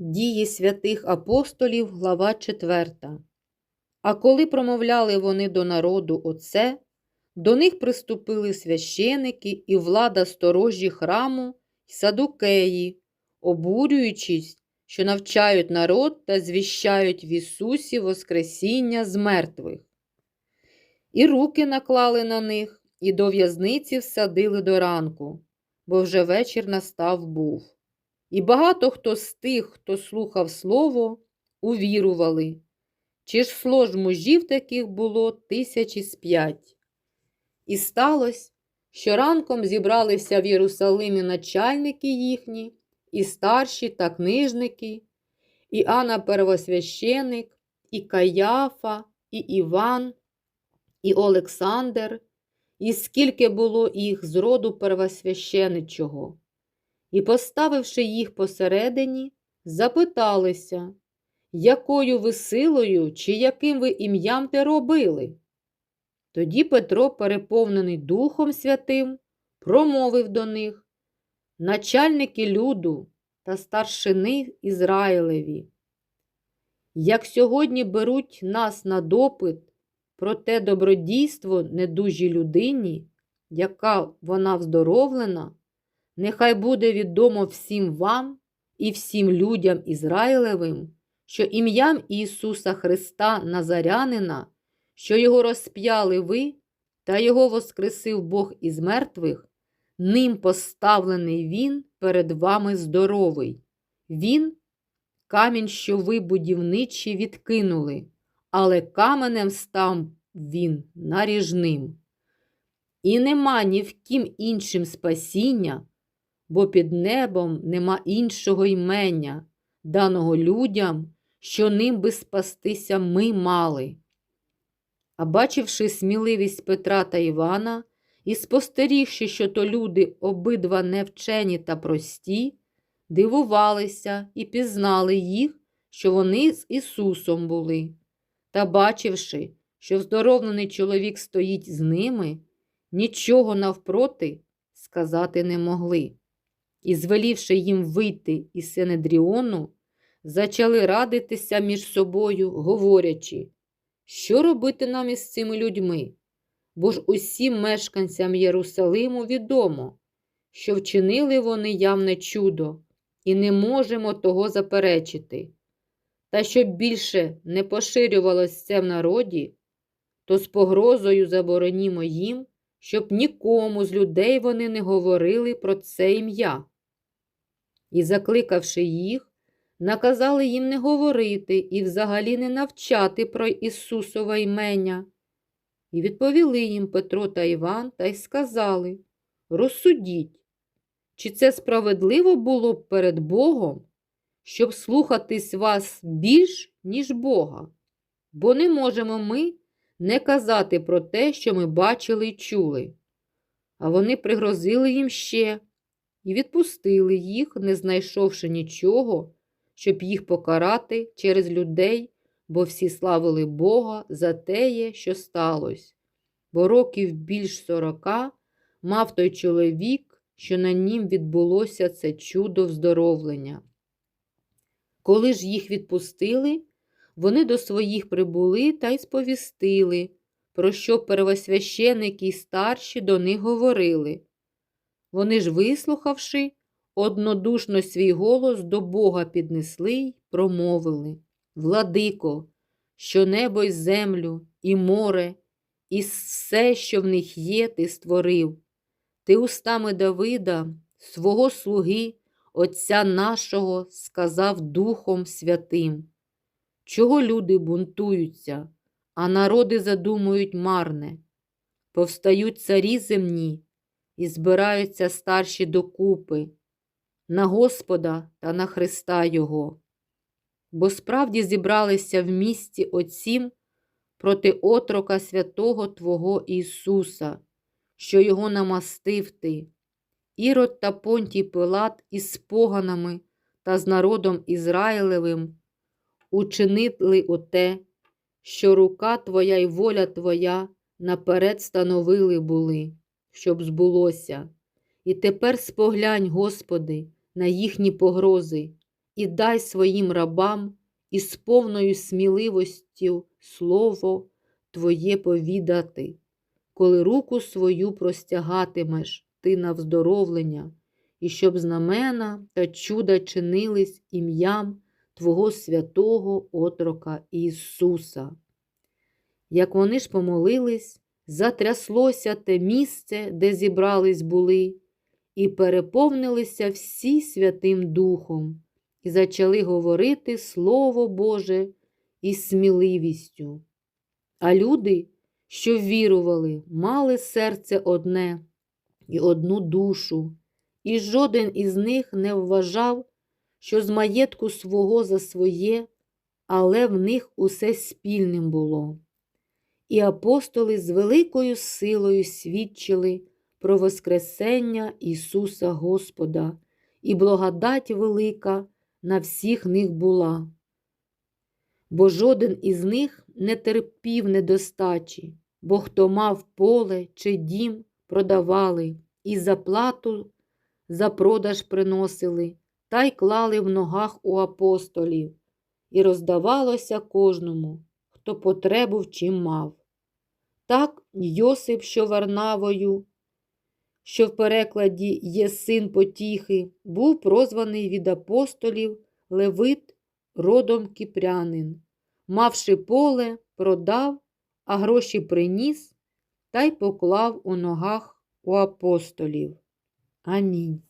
Дії святих апостолів, глава 4. А коли промовляли вони до народу оце, до них приступили священики і влада сторожі храму й садукеї, обурюючись, що навчають народ та звіщають в Ісусі Воскресіння з мертвих. І руки наклали на них, і до в'язниці всадили до ранку, бо вже вечір настав був. І багато хто з тих, хто слухав слово, увірували. Число ж слож мужів таких було тисячі з п'ять. І сталося, що ранком зібралися в Єрусалимі начальники їхні, і старші та книжники, і Анна Первосвященик, і Каяфа, і Іван, і Олександр, і скільки було їх з роду первосвященичого. І, поставивши їх посередині, запиталися, якою ви силою чи яким ви ім'ям те робили? Тоді Петро, переповнений Духом Святим, промовив до них, начальники люду та старшини Ізраїлеві. Як сьогодні беруть нас на допит про те добродійство недужій людині, яка вона вздоровлена, Нехай буде відомо всім вам і всім людям Ізраїлевим, що ім'ям Ісуса Христа Назарянина, що Його розп'яли ви, та Його воскресив Бог із мертвих, ним поставлений Він перед вами здоровий. Він камінь, що ви будівничі відкинули, але каменем став він наріжним. І нема ні в ким іншим спасіння бо під небом нема іншого імення, даного людям, що ним би спастися ми мали. А бачивши сміливість Петра та Івана і спостерігши, що то люди обидва невчені та прості, дивувалися і пізнали їх, що вони з Ісусом були. Та, бачивши, що вздоровлений чоловік стоїть з ними, нічого навпроти сказати не могли і, звелівши їм вийти із Сенедріону, зачали радитися між собою, говорячи, що робити нам із цими людьми? Бо ж усім мешканцям Єрусалиму відомо, що вчинили вони явне чудо, і не можемо того заперечити. Та щоб більше не поширювалось це в народі, то з погрозою заборонімо їм, щоб нікому з людей вони не говорили про це ім'я. І, закликавши їх, наказали їм не говорити і взагалі не навчати про Ісусове імення. І відповіли їм Петро та Іван та й сказали Розсудіть, чи це справедливо було б перед Богом, щоб слухатись вас більш, ніж Бога, бо не можемо ми не казати про те, що ми бачили й чули. А вони пригрозили їм ще і відпустили їх, не знайшовши нічого, щоб їх покарати через людей, бо всі славили Бога за теє, що сталося. Бо років більш сорока мав той чоловік, що на нім відбулося це чудо вздоровлення. Коли ж їх відпустили, вони до своїх прибули та й сповістили, про що первосвященики й старші до них говорили. Вони ж, вислухавши, однодушно свій голос до Бога піднесли й промовили Владико, що небо й землю, і море, і все, що в них є, ти створив. Ти устами Давида, свого слуги, Отця нашого, сказав Духом Святим. Чого люди бунтуються, а народи задумують марне, повстають царі земні і збираються старші докупи на Господа та на Христа Його. Бо справді зібралися в місті Отцім проти отрока святого Твого Ісуса, що Його намастив ти, Ірод та Понтій Пилат із поганами та з народом Ізраїлевим учинили оте, що рука Твоя і воля Твоя наперед становили були щоб збулося. І тепер споглянь, Господи, на їхні погрози, і дай своїм рабам із повною сміливостю слово Твоє повідати, коли руку свою простягатимеш ти на вздоровлення, і щоб знамена та чуда чинились ім'ям Твого святого отрока Ісуса. Як вони ж помолились, затряслося те місце, де зібрались були, і переповнилися всі Святим Духом, і зачали говорити Слово Боже із сміливістю. А люди, що вірували, мали серце одне і одну душу, і жоден із них не вважав, що з маєтку свого за своє, але в них усе спільним було. І апостоли з великою силою свідчили про Воскресення Ісуса Господа, і благодать велика на всіх них була. Бо жоден із них не терпів недостачі, бо хто мав поле чи дім, продавали, і за плату за продаж приносили, та й клали в ногах у апостолів, і роздавалося кожному, хто потребу в чим мав. Так Йосип, що Варнавою, що в перекладі є син потіхи, був прозваний від апостолів Левит родом кіпрянин. Мавши поле, продав, а гроші приніс та й поклав у ногах у апостолів. Амінь.